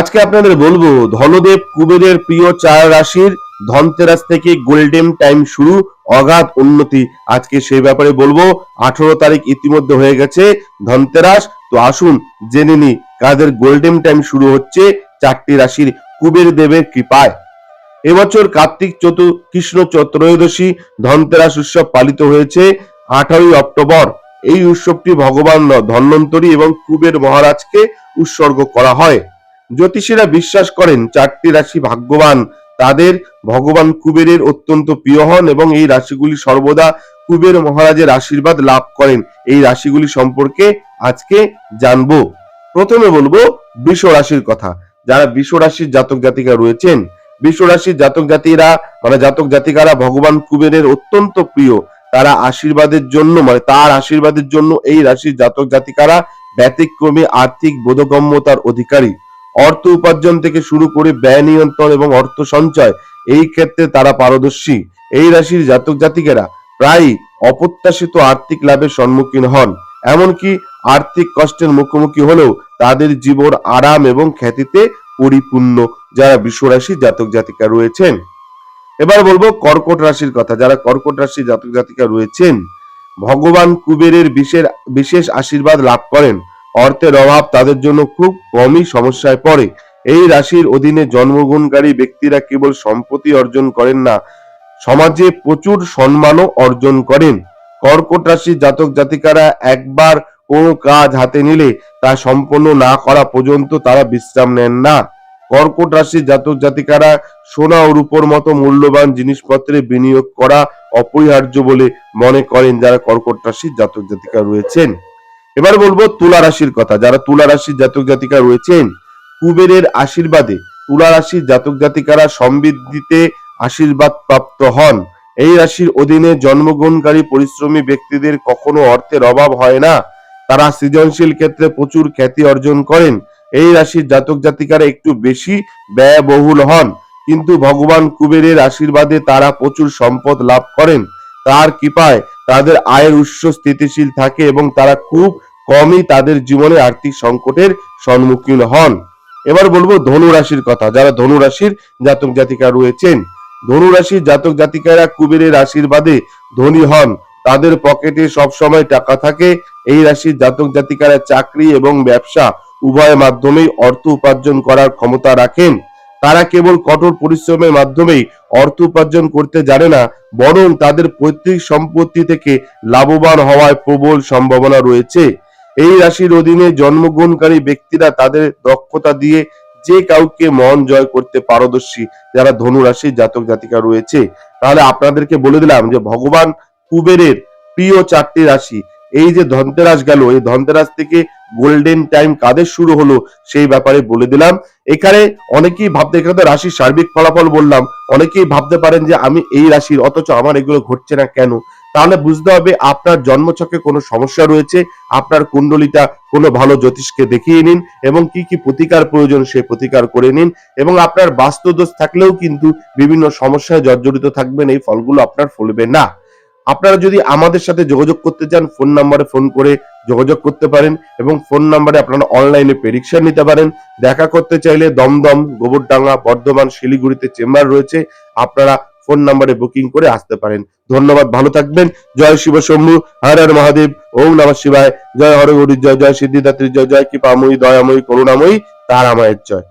আজকে আপনাদের বলব, ধনদেব কুবেরের প্রিয় চার রাশির ধনতেরাস থেকে গোল্ডেন টাইম শুরু, অগাধ উন্নতি আজকে সেই ব্যাপারে বলব। আঠারো তারিখ ইতিমধ্যে হয়ে গেছে ধনতেরাস, তো আসুন জেনে নি কাদের গোল্ডেন টাইম শুরু হচ্ছে চারটি রাশির কুবের দেবের কৃপায়। এবছর কার্তিক চতু, কৃষ্ণ ত্রয়োদশী ধনতেরাস উৎসব পালিত হয়েছে আঠারোই অক্টোবর। এই উৎসবটি ভগবান ধন্বন্তরী এবং কুবের মহারাজকে উৎসর্গ করা হয়। জ্যোতিষীরা বিশ্বাস করেন, চারটি রাশি ভাগ্যবান। তাদের ভগবান কুবেরের অত্যন্ত প্রিয় হন এবং এই রাশিগুলি সর্বদা কুবের মহারাজের আশীর্বাদ লাভ করেন। এই রাশিগুলি সম্পর্কে আজকে জানব। প্রথমে বলব বৃষ রাশির কথা। যারা বৃষ রাশির জাতক জাতিকা রয়েছেন, বৃষ রাশির জাতক জাতিরা মানে জাতক জাতিকারা ভগবান কুবেরের অত্যন্ত প্রিয়, তারা আশীর্বাদের জন্য মানে তার আশীর্বাদের জন্য এই রাশির জাতক জাতিকারা ব্যতিক্রমী আর্থিক বোধগম্যতার অধিকারী। অর্থ উপার্জন থেকে শুরু করে ব্যয় নিয়ন্ত্রণ এবং অর্থ সঞ্চয়, এই ক্ষেত্রে তারা পারদর্শী। এই রাশির জাতক জাতিকেরা প্রায় অপ্রত্যাশিত আর্থিক লাভের সম্মুখীন হন। এমনকি আর্থিক কষ্টের মুখোমুখি হলেও তাদের জীবন আরাম এবং খ্যাতিতে পরিপূর্ণ যারা বিশ্বরাশি জাতক জাতিকা রয়েছেন। এবার বলব কর্কট রাশির কথা। যারা কর্কট রাশির জাতক জাতিকা রয়েছেন, ভগবান কুবেরের বিশেষ বিশেষ আশীর্বাদ লাভ করেন। অর্থের অভাব তাদের জন্য খুব কমই সমস্যায় পড়ে। এই রাশির অধীনে জন্মগ্রহণকারী ব্যক্তিরা কেবল সম্পত্তি অর্জন করেন না, সমাজে প্রচুর সম্মানও অর্জন করেন। কর্কট রাশির জাতক জাতিকারা একবার কোনো কাজ হাতে নিলে তা সম্পন্ন না করা পর্যন্ত তারা বিশ্রাম নেন না। কর্কট রাশির জাতক জাতিকারা সোনা ও রূপোর মতো মূল্যবান জিনিসপত্রে বিনিয়োগ করা অপরিহার্য বলে মনে করেন যারা কর্কট রাশির জাতক জাতিকা রয়েছেন। এবার বলব তুলা রাশির কথা। যারা তুলা রাশির জাতক জাতিকা রয়েছেন, কুবেরের আশীর্বাদে তুলা রাশির জাতক জাতিকারা সমৃদ্ধিতে আশীর্বাদ প্রাপ্ত হন। এই রাশির অধীনে জন্মগ্রহণকারী পরিশ্রমী ব্যক্তিদের কখনো অর্থের অভাব হয় না। তারা সৃজনশীল ক্ষেত্রে প্রচুর খ্যাতি অর্জন করেন। এই রাশির জাতক জাতিকারা একটু বেশি ব্যয়বহুল হন। কিন্তু ভগবান কুবেরের আশীর্বাদে তারা প্রচুর সম্পদ লাভ করেন। তার কৃপায় তাদের আয়ের উৎস স্থিতিশীল থাকে এবং তারা খুব কমই তাদের জীবনে আর্থিক সংকটের সম্মুখীন হন। এবার বলব ধনু রাশির কথা। যারা ধনু রাশির জাতক জাতিকা রয়েছেন ধনু রাশির জাতক জাতিকারা কুবেরের আশীর্বাদে ধনী হন। তাদের পকেটে সবসময় টাকা থাকে। এই রাশির জাতক জাতিকারা চাকরি এবং ব্যবসা উভয় মাধ্যমেই অর্থ উপার্জন করার ক্ষমতা রাখেন। তারা কেবল কঠোর পরিশ্রমের মাধ্যমেই অর্থ উপার্জন করতে জানে না, বরং তাদের পৈতৃক সম্পত্তি থেকে লাভবান হওয়ার প্রবল সম্ভাবনা রয়েছে। এই রাশির অধীনে জন্মগ্রহণকারী ব্যক্তিরা তাদের দক্ষতা দিয়ে যে কাউকে মন জয় করতে পারদর্শী যারা ধনু রাশির জাতক জাতিকা রয়েছে, তাহলে আপনাদেরকে বলে দিলাম যে ভগবান কুবেরের প্রিয় চারটি রাশি, এই যে ধনতেরাস গেল, এই ধনতেরাস থেকে গোল্ডেন টাইম কাদের শুরু হলো সেই ব্যাপারে বলে দিলাম। এখানে অনেকেই ভাবতে, এখানে তো রাশির সার্বিক ফলাফল বললাম, অনেকেই ভাবতে পারেন যে আমি এই রাশির, অথচ আমার এগুলো ঘটছে না কেন? তাহলে বুঝতে হবে আপনার জন্মছকে কোনো সমস্যা রয়েছে, আপনার কুণ্ডলিটা কোনো ভালো জ্যোতিষকে দেখিয়ে নিন এবং কি কি প্রতিকার প্রয়োজন সে প্রতিকার করে নিন এবং আপনার বাস্তুদোষ থাকলেও কিন্তু বিভিন্ন সমস্যায় জর্জরিত থাকবেন, এই ফলগুলো আপনার ফলবে না। আপনারা যদি আমাদের সাথে যোগাযোগ করতে চান, ফোন নাম্বারে ফোন করে যোগাযোগ করতে পারেন এবং ফোন নাম্বারে আপনারা অনলাইনে প্রেডিকশন নিতে পারেন। দেখা করতে চাইলে দমদম, গোবরডাঙ্গা, বর্ধমান, শিলিগুড়িতে চেম্বার রয়েছে। আপনারা ফোন নাম্বারে বুকিং করে আসতে পারেন। ধন্যবাদ, ভালো থাকবেন। জয় শিব শম্ভু, হর হর মহাদেব, ওম নম শিবায়। জয় হরগৌরী জয় জয় সিদ্ধিদাত্রী, জয় জয় কৃপাময়ী, দয়াময়ী, করুণাময়ী, তারামায়ের জয়।